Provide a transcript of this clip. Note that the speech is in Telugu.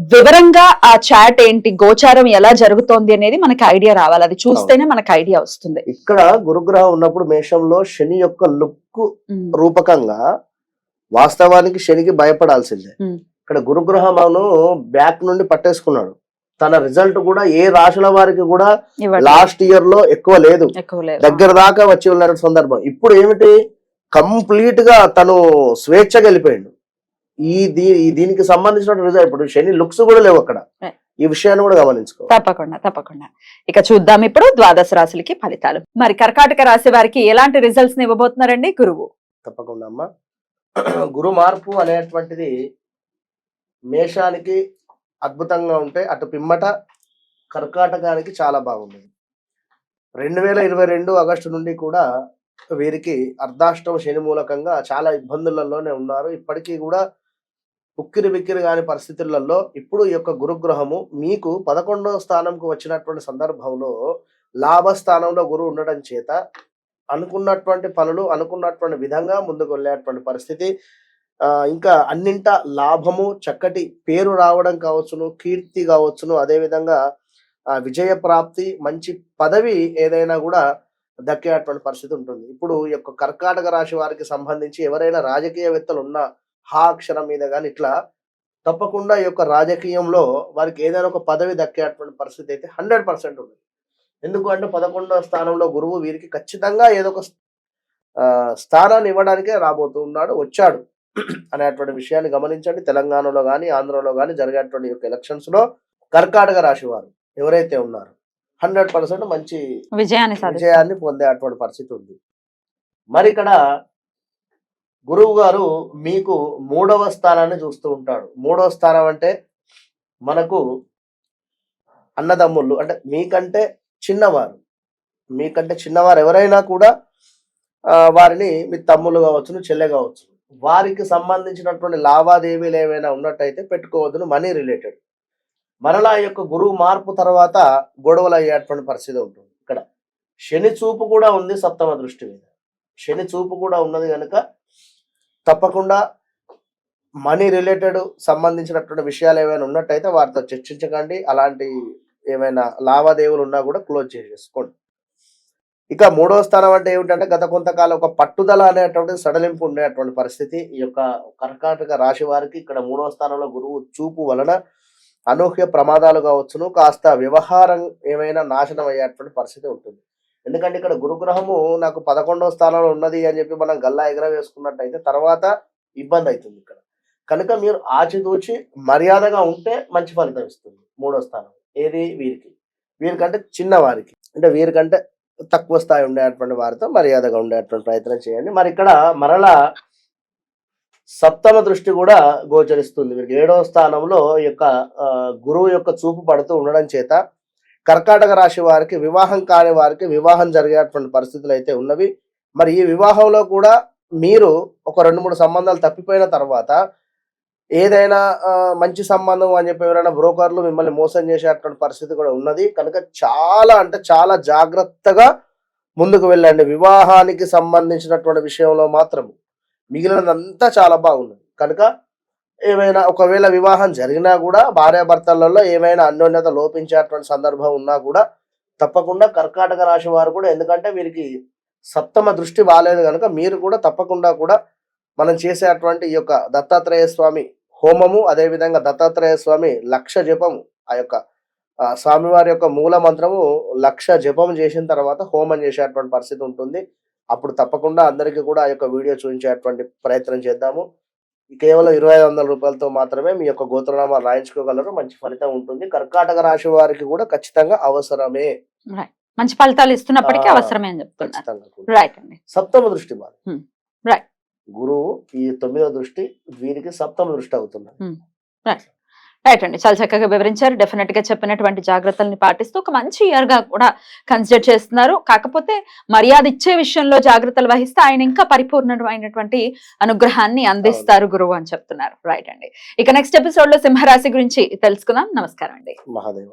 వివరంగా ఆ చాట్ ఏంటి గోచారం ఎలా జరుగుతోంది అనేది మనకి ఐడియా రావాలి. అది చూస్తేనే మనకి ఐడియా వస్తుంది. ఇక్కడ గురుగ్రహం ఉన్నప్పుడు మేషంలో శని యొక్క లుక్ రూపకంగా వాస్తవానికి శనికి భయపడాల్సిందే. ఇక్కడ గురుగ్రహమును బ్యాక్ నుండి పట్టేసుకున్నాడు. తన రిజల్ట్ కూడా ఏ రాశుల వారికి కూడా. లాస్ట్ ఇయర్లో ఎక్కువ లేదు. ఎక్కువ లేదు. దగ్గర దాకా వచ్చి ఉన్న సందర్భం. ఇప్పుడు ఏమిటి? కంప్లీట్గా తను స్వేచ్ఛగా వెళ్ళిపోయిండు. ఈ దీ దీనికి సంబంధించిన రిజల్ట్ ఇప్పుడు శని లుక్స్ కూడా లేవు అక్కడ. ఈ విషయాన్ని కూడా గమనించుకో. తప్పకుండా తప్పకుండా. ఇక చూద్దాం ఇప్పుడు ద్వాదశ రాశులకి ఫలితాలు. మరి కర్కాటక రాశి వారికి ఎలాంటి రిజల్ట్స్ని ఇవ్వబోతున్నారండి గురువు? తప్పకుండా అమ్మా. గురు మార్పు అనేటువంటిది మేషానికి అద్భుతంగా ఉంటే అటు పిమ్మట కర్కాటకానికి చాలా బాగుంది రెండు వేల ఇరవై రెండు ఆగస్టు నుండి కూడా వీరికి అర్ధాష్టమ శని మూలకంగా చాలా ఇబ్బందులలోనే ఉన్నారు. ఇప్పటికీ కూడా ఉక్కిరి బిక్కిరి కాని పరిస్థితులలో ఇప్పుడు ఈ యొక్క గురుగ్రహము మీకు పదకొండవ స్థానంకు వచ్చినటువంటి సందర్భంలో లాభస్థానంలో గురువు ఉండడం చేత అనుకున్నటువంటి పనులు అనుకున్నటువంటి విధంగా ముందుకు వెళ్ళేటువంటి పరిస్థితి. ఆ, ఇంకా అన్నింట లాభము చక్కటి పేరు రావడం కావచ్చును కీర్తి కావచ్చును. అదేవిధంగా విజయ ప్రాప్తి మంచి పదవి ఏదైనా కూడా దక్కేటువంటి పరిస్థితి ఉంటుంది. ఇప్పుడు ఈ యొక్క కర్కాటక రాశి వారికి సంబంధించి ఎవరైనా రాజకీయవేత్తలు ఉన్న హా అక్షరం మీద కానీ ఇట్లా తప్పకుండా ఈ యొక్క రాజకీయంలో వారికి ఏదైనా ఒక పదవి దక్కేటువంటి పరిస్థితి అయితే హండ్రెడ్ పర్సెంట్ ఉంది ఎందుకు అంటే పదకొండవ స్థానంలో గురువు వీరికి ఖచ్చితంగా ఏదో ఒక స్థానాన్ని ఇవ్వడానికే రాబోతూ ఉన్నాడు వచ్చాడు అనేటువంటి విషయాన్ని గమనించండి. తెలంగాణలో కానీ ఆంధ్రలో కానీ జరిగేటువంటి యొక్క ఎలక్షన్స్లో కర్కాటక రాశి వారు ఎవరైతే ఉన్నారో హండ్రెడ్ పర్సెంట్ మంచి విజయాన్ని విజయాన్ని పొందేటువంటి పరిస్థితి ఉంది. మరి ఇక్కడ గురువు గారు మీకు మూడవ స్థానాన్ని చూస్తూ ఉంటాడు. మూడవ స్థానం అంటే మనకు అన్నదమ్ముళ్ళు అంటే మీకంటే చిన్నవారు. మీకంటే చిన్నవారు ఎవరైనా కూడా వారిని మీ తమ్ముళ్ళు కావచ్చును చెల్లె కావచ్చు వారికి సంబంధించినటువంటి లావాదేవీలు ఏమైనా ఉన్నట్టయితే పెట్టుకోవద్దును మనీ రిలేటెడ్. మరలా యొక్క గురువు మార్పు తర్వాత గొడవలు అయ్యేటువంటి పరిస్థితి ఉంటుంది. ఇక్కడ శని చూపు కూడా ఉంది సప్తమ దృష్టి మీద. శని చూపు కూడా ఉన్నది కనుక తప్పకుండా మనీ రిలేటెడ్ సంబంధించినటువంటి విషయాలు ఏమైనా ఉన్నట్టయితే వారితో చర్చించకండి. అలాంటి ఏమైనా లావాదేవీలు ఉన్నా కూడా క్లోజ్ చేసేసుకోండి. ఇక మూడవ స్థానం అంటే ఏమిటంటే గత కొంతకాలం ఒక పట్టుదల అనేటువంటి సడలింపు ఉండేటువంటి పరిస్థితి. ఈ యొక్క కర్కాటక రాశి వారికి ఇక్కడ మూడో స్థానంలో గురువు చూపు వలన అనూహ్య ప్రమాదాలు కావచ్చును. కాస్త వ్యవహారం ఏమైనా నాశనం అయ్యేటువంటి పరిస్థితి ఉంటుంది. ఎందుకంటే ఇక్కడ గురుగ్రహము నాకు పదకొండవ స్థానంలో ఉన్నది అని చెప్పి మనం గల్లా ఎగర వేసుకున్నట్టయితే తర్వాత ఇబ్బంది అవుతుంది ఇక్కడ. కనుక మీరు ఆచితూచి మర్యాదగా ఉంటే మంచి ఫలితం ఇస్తుంది మూడో స్థానం. ఏది? వీరికి. వీరికంటే చిన్నవారికి అంటే వీరికంటే తక్కువ స్థాయి ఉండేటువంటి వారితో మర్యాదగా ఉండేటువంటి ప్రయత్నం చేయండి. మరి ఇక్కడ మరలా సప్తమ దృష్టి కూడా గోచరిస్తుంది. వీరికి ఏడవ స్థానంలో ఈ యొక్క గురువు యొక్క చూపు పడుతూ ఉండడం చేత కర్కాటక రాశి వారికి వివాహం కాని వారికి వివాహం జరిగేటువంటి పరిస్థితులు అయితే ఉన్నవి. మరి ఈ వివాహంలో కూడా మీరు ఒక రెండు మూడు సంబంధాలు తప్పిపోయిన తర్వాత ఏదైనా మంచి సంబంధం అని చెప్పి ఎవరైనా బ్రోకర్లు మిమ్మల్ని మోసం చేసేటువంటి పరిస్థితి కూడా ఉన్నది. కనుక చాలా అంటే చాలా జాగ్రత్తగా ముందుకు వెళ్ళండి. వివాహానికి సంబంధించినటువంటి విషయంలో మాత్రం మిగిలినదంతా చాలా బాగున్నది కనుక ఏమైనా ఒకవేళ వివాహం జరిగినా కూడా భార్యాభర్తలలో ఏమైనా అన్యోన్యత లోపించేటువంటి సందర్భం ఉన్నా కూడా తప్పకుండా కర్కాటక రాశి వారు కూడా ఎందుకంటే వీరికి సప్తమ దృష్టి బాగాలేదు కనుక మీరు కూడా తప్పకుండా కూడా మనం చేసేటువంటి ఈ యొక్క దత్తాత్రేయ స్వామి హోమము అదేవిధంగా దత్తాత్రేయ స్వామి లక్ష జపము ఆ యొక్క స్వామివారి యొక్క మూల మంత్రము లక్ష జపం చేసిన తర్వాత హోమం చేసేటువంటి పరిస్థితి ఉంటుంది. అప్పుడు తప్పకుండా అందరికీ కూడా ఆ యొక్క వీడియో చూపించేటువంటి ప్రయత్నం చేద్దాము. కేవలం ఇరవై ఐదు వందల రూపాయలతో మాత్రమే మీ యొక్క గోత్రనామా రాయించుకోగలరు. మంచి ఫలితం ఉంటుంది. కర్కాటక రాశి వారికి కూడా ఖచ్చితంగా అవసరమే. మంచి ఫలితాలు ఇస్తున్నప్పటికీ అవసరమే అని చెప్తున్నారు. ఖచ్చితంగా కూడా. రైట్ అండి. సప్తమ దృష్టి బాధ Hmm. గురువు ఈ తొమ్మిదో దృష్టి వీరికి సప్తమ దృష్టి అవుతుంది రైట్ అండి. చాలా చక్కగా వివరించారు. డెఫినెట్గా చెప్పినటువంటి జాగ్రత్తల్ని పాటిస్తూ ఒక మంచి ఇయర్గా కూడా కన్సిడర్ చేస్తున్నారు. కాకపోతే మర్యాద ఇచ్చే విషయంలో జాగ్రత్తలు వహిస్తే ఆయన ఇంకా పరిపూర్ణమైనటువంటి అనుగ్రహాన్ని అందిస్తారు గురువు అని చెప్తున్నారు. రైట్ అండి. ఇక నెక్స్ట్ ఎపిసోడ్లో సింహరాశి గురించి తెలుసుకుందాం. నమస్కారం అండి.